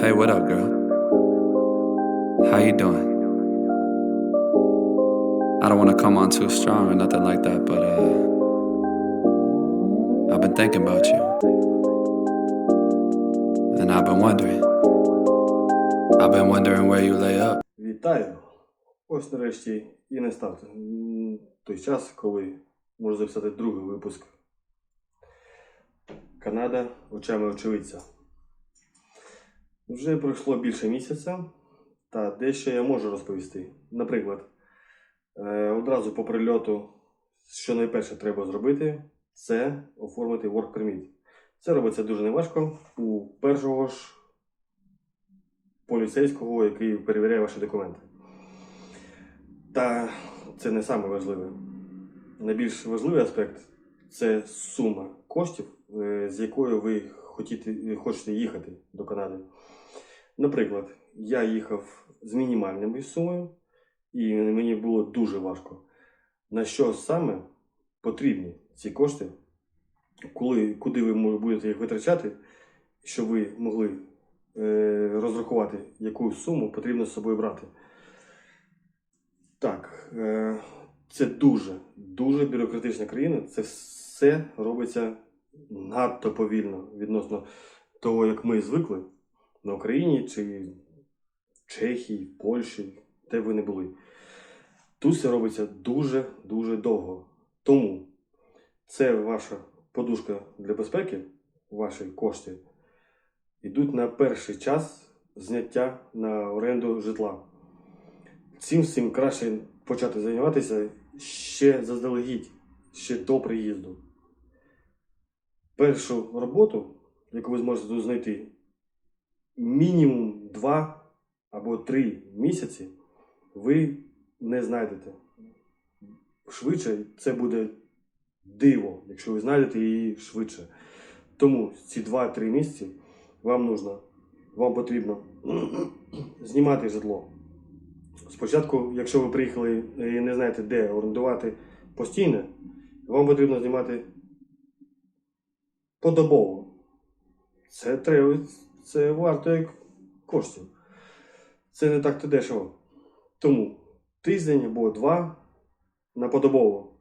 Hey, what up, girl? How you doing? I don't want to come on too strong or nothing like that, but uh, I've been thinking about you, and I've been wondering. I've been wondering where you lay up. Вітаю! Ось нарешті і настав м, той час, коли можу записати другий випуск. Канада очами очевидця. Вже пройшло більше місяця, та дещо я можу розповісти. Наприклад, е, одразу по прильоту, що найперше треба зробити, це оформити Work Permit. Це робиться дуже неважко у першого ж поліцейського, який перевіряє ваші документи. Та це не саме важливе. Найбільш важливий аспект це сума коштів, е, з якою ви хочете їхати до Канади. Наприклад, я їхав з мінімальною сумою, і мені було дуже важко. На що саме потрібні ці кошти, коли, куди ви будете їх витрачати, щоб ви могли е, розрахувати, яку суму потрібно з собою брати. Так, е, це дуже, дуже бюрократична країна. Це все робиться надто повільно відносно того, як ми звикли на Україні чи в Чехії, Польщі, де б ви не були. Тут все робиться дуже-дуже довго. Тому це ваша подушка для безпеки, ваші кошти, йдуть на перший час зняття на оренду житла. Цим всім краще почати займатися ще заздалегідь, ще до приїзду. Першу роботу, яку ви зможете тут знайти, мінімум 2 або 3 місяці ви не знайдете. Швидше це буде диво, якщо ви знайдете її швидше. Тому ці 2-3 місяці вам нужно, вам потрібно знімати житло. Спочатку, якщо ви приїхали і не знаєте, де орендувати постійно, вам потрібно знімати подобово. Це треба, це варто як коштів. Це не так то дешево. Тому тиждень або два на подобово.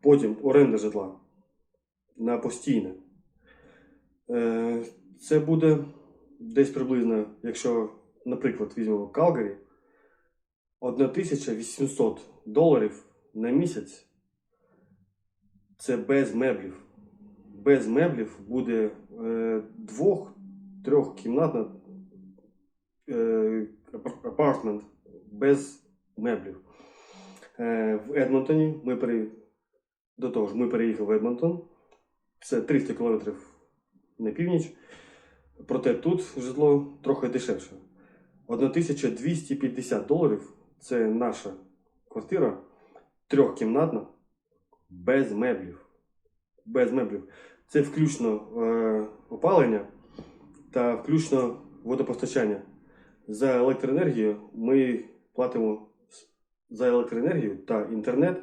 Потім оренда житла на постійне. Е, Це буде десь приблизно, якщо, наприклад, візьмемо Калгарі, 1800 доларів на місяць. Це без меблів. Без меблів буде е, двох-трьохкімнатна е, апартмент без меблів. Е, в Едмонтоні ми пере... до того ж, ми переїхали в Едмонтон. Це 300 кілометрів на північ. Проте тут житло трохи дешевше. 1250 доларів це наша квартира трьохкімнатна, без меблів. Без меблів. Це включно е, опалення та включно водопостачання. За електроенергію ми платимо за електроенергію та інтернет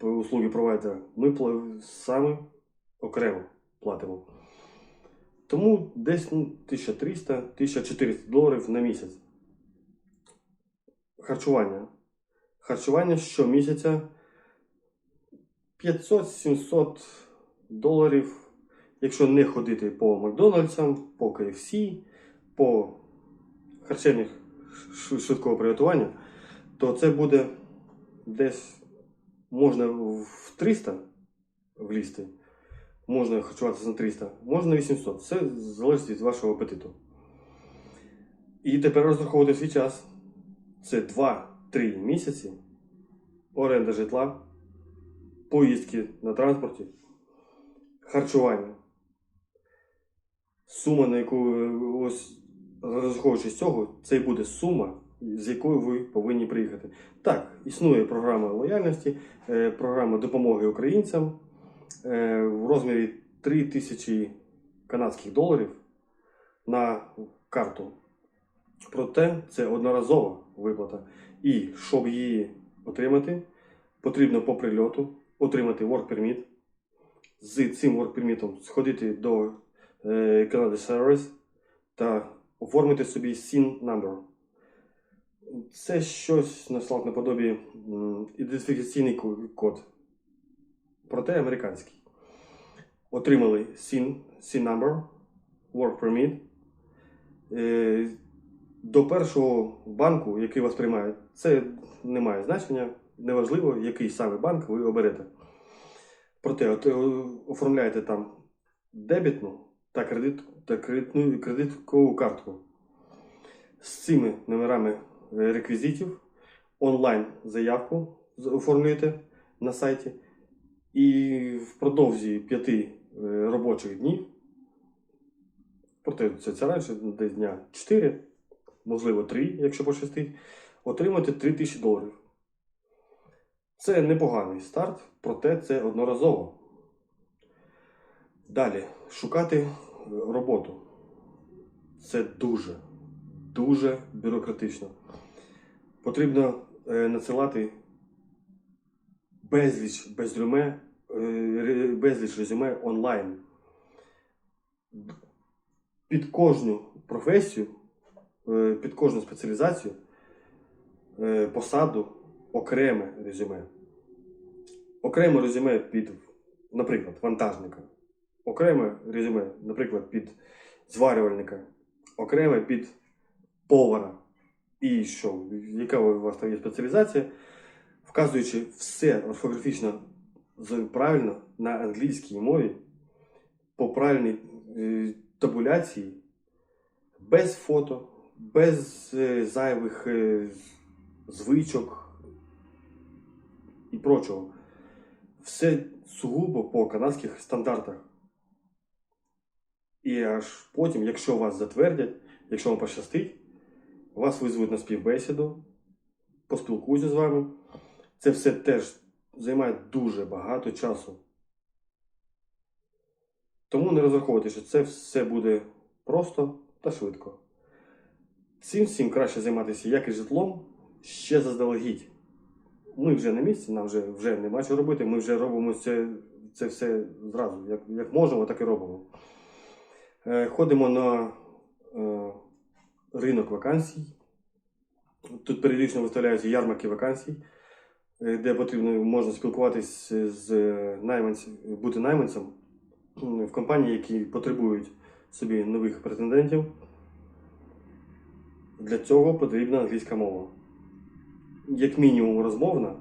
услуги провайдера. Ми саме окремо платимо. Тому десь ну, 1300-1400 доларів на місяць. Харчування. Харчування щомісяця 500-700 доларів. Якщо не ходити по Макдональдсам, по KFC, по харчевнях швидкого приготування, то це буде десь можна в 300 влізти, можна харчуватися на 300, можна 800. Це залежить від вашого апетиту. І тепер розраховувати свій час. Це 2-3 місяці оренда житла, поїздки на транспорті, харчування. Сума, на яку ось розраховуючи з цього, це і буде сума, з якою ви повинні приїхати. Так, існує програма лояльності, е, програма допомоги українцям е, в розмірі 3 тисячі канадських доларів на карту. Проте це одноразова виплата. І щоб її отримати, потрібно по прильоту отримати work permit. З цим work сходити до е, Canada Service та оформити собі SIN number. Це щось на слав наподобі ідентифікаційний код. Проте американський. Отримали SIN, SIN number, work permit. Е, До першого банку, який вас приймає, це не має значення, неважливо, який саме банк ви оберете. Проте от, е, оформляєте там дебітну та, кредит, та кредитну, кредиткову картку з цими номерами е, реквізитів, онлайн заявку оформлюєте на сайті, і впродовж п'яти е, робочих днів, проте це, це раніше десь дня 4, можливо 3, якщо пощастить, отримуєте 3 тисячі доларів. Це непоганий старт, проте це одноразово. Далі шукати е, роботу. Це дуже, дуже бюрократично. Потрібно е, надсилати безліч безрюме, е, безліч резюме онлайн. Під кожну професію, під кожну спеціалізацію, посаду окреме резюме. Окреме резюме під, наприклад, вантажника. Окреме резюме, наприклад, під зварювальника. Окреме під повара. І що, яка у вас там є спеціалізація, вказуючи все орфографічно правильно на англійській мові, по правильній е, табуляції, без фото, без е, зайвих е, звичок і прочого. Все сугубо по канадських стандартах. І аж потім, якщо вас затвердять, якщо вам пощастить, вас визвуть на співбесіду, поспілкуються з вами. Це все теж займає дуже багато часу. Тому не розраховуйте, що це все буде просто та швидко. Цим всім краще займатися як і житлом ще заздалегідь. Ми вже на місці, нам вже, вже нема що робити, ми вже робимо це, це все зразу. Як, як можемо, так і робимо. Е, ходимо на е, ринок вакансій. Тут періодично виставляються ярмарки вакансій, е, де потрібно можна спілкуватись з найманцем, бути найманцем в компанії, які потребують собі нових претендентів. Для цього потрібна англійська мова. Як мінімум розмовна.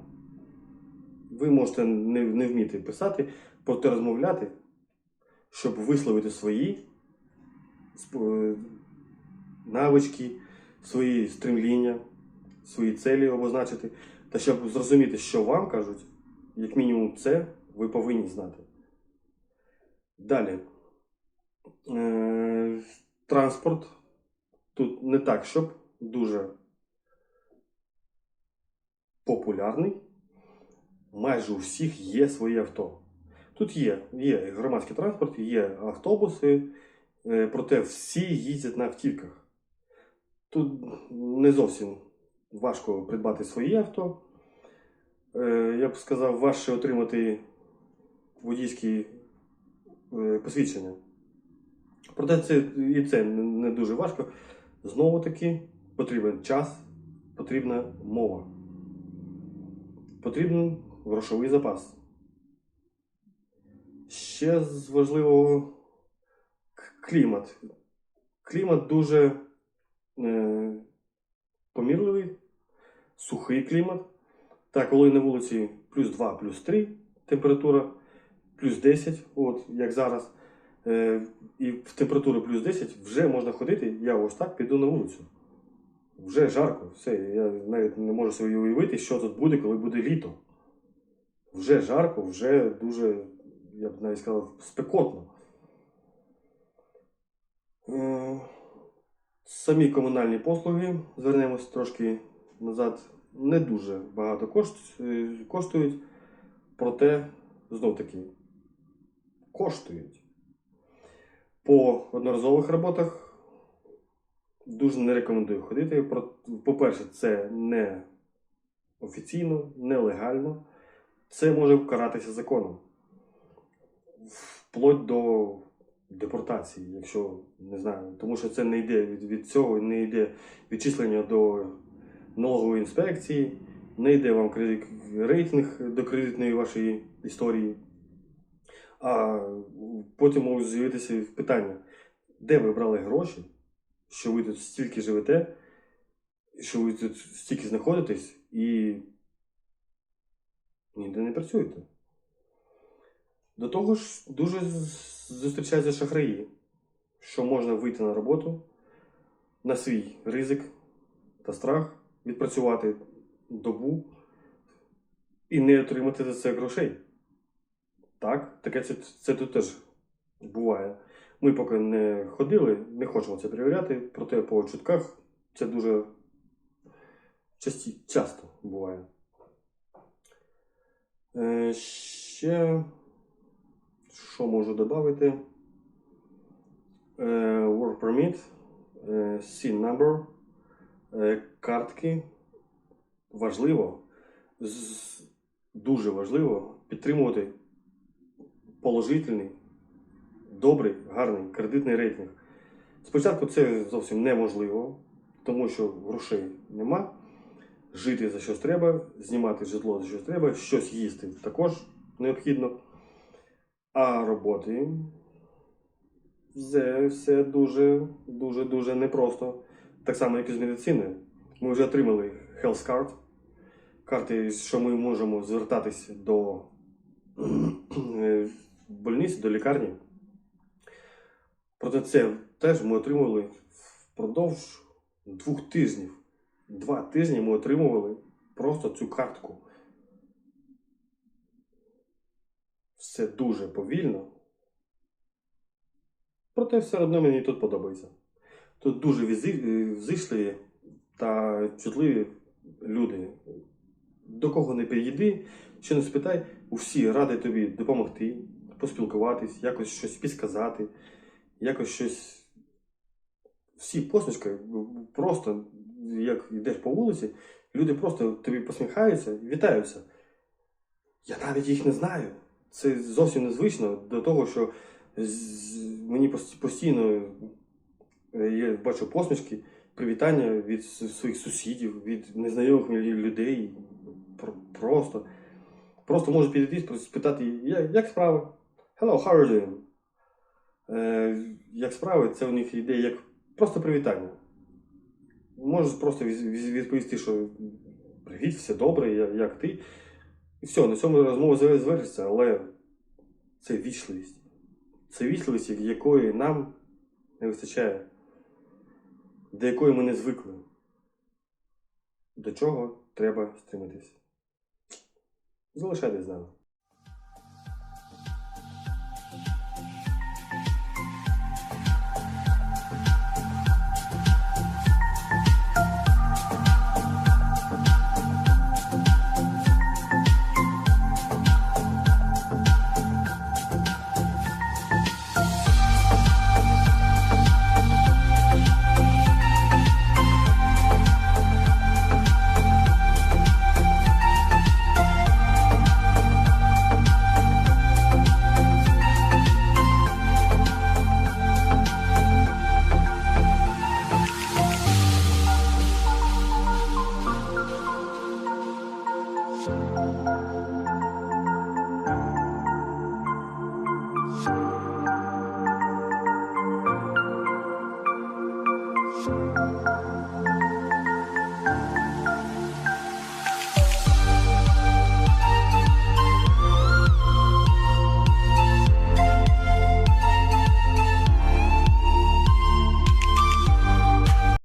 Ви можете не, не вміти писати, проте розмовляти, щоб висловити свої навички, свої стремління, свої цілі обозначити, та щоб зрозуміти, що вам кажуть, як мінімум це ви повинні знати. Далі. Е, транспорт. Тут не так, щоб дуже популярний. Майже у всіх є своє авто. Тут є, є громадський транспорт, є автобуси, е, проте всі їздять на автівках. Тут не зовсім важко придбати своє авто. Е, Я б сказав, важче отримати водійські е, посвідчення. Проте це і це не не дуже важко. Знову таки потрібен час, потрібна мова. Потрібен грошовий запас. Ще з важливого клімат. Клімат дуже е, помірливий, сухий клімат. Так, коли на вулиці плюс 2, плюс 3 температура, плюс 10, от як зараз. Е, і в температуру плюс 10 вже можна ходити, я ось так піду на вулицю. Вже жарко, все, я навіть не можу собі уявити, що тут буде, коли буде літо. Вже жарко, вже дуже, я б навіть сказав, спекотно. Е, Самі комунальні послуги, звернемось трошки назад, не дуже багато е, коштують, проте знов таки коштують. По одноразових роботах дуже не рекомендую ходити. По-перше, це не офіційно, нелегально. Це може каратися законом. Вплоть до депортації, якщо не знаю, тому що це не йде від, від цього, не йде відчислення до налогової інспекції, не йде вам кредит, рейтинг до кредитної вашої історії. А потім можуть з'явитися питання, де ви брали гроші, що ви тут стільки живете, що ви тут стільки знаходитесь і ніде не працюєте. До того ж, дуже зустрічаються шахраї, що можна вийти на роботу на свій ризик та страх, відпрацювати добу і не отримати за це грошей. Так, таке це, це тут теж буває. Ми поки не ходили, не хочемо це перевіряти, проте по чутках це дуже часті, часто буває. Е, ще що можу додати? Е, work permit, е, SIN number, е, картки. Важливо, з- дуже важливо підтримувати положительний, добрий, гарний кредитний рейтинг. Спочатку це зовсім неможливо, тому що грошей нема. Жити за щось треба, знімати житло за щось треба, щось їсти також необхідно. А роботи все, все дуже, дуже, дуже непросто. Так само, як і з медициною. Ми вже отримали Health Card, карти, що ми можемо звертатись до е, больниць, до лікарні. Проте це теж ми отримували впродовж двох тижнів. Два тижні ми отримували просто цю картку. Все дуже повільно. Проте все одно мені тут подобається. Тут дуже е, взишливі та чутливі люди. До кого не підійди, що не спитай, усі раді тобі допомогти, поспілкуватись, якось щось підсказати, якось щось. Всі посмішки, просто як йдеш по вулиці, люди просто тобі посміхаються і вітаються. Я навіть їх не знаю. Це зовсім незвично до того, що мені постійно е, я бачу посмішки, привітання від своїх сусідів, від незнайомих людей. Просто. Просто можу підійти спитати, як справи? Hello, how are you як справи, це у них йде як просто привітання. Можеш просто відповісти, що привіт, все добре, як ти. І все, на цьому розмова зв- звершиться, але це вічливість. Це вічливість, якої нам не вистачає, до якої ми не звикли. До чого треба стремитись. Залишайтесь з нами. Deus.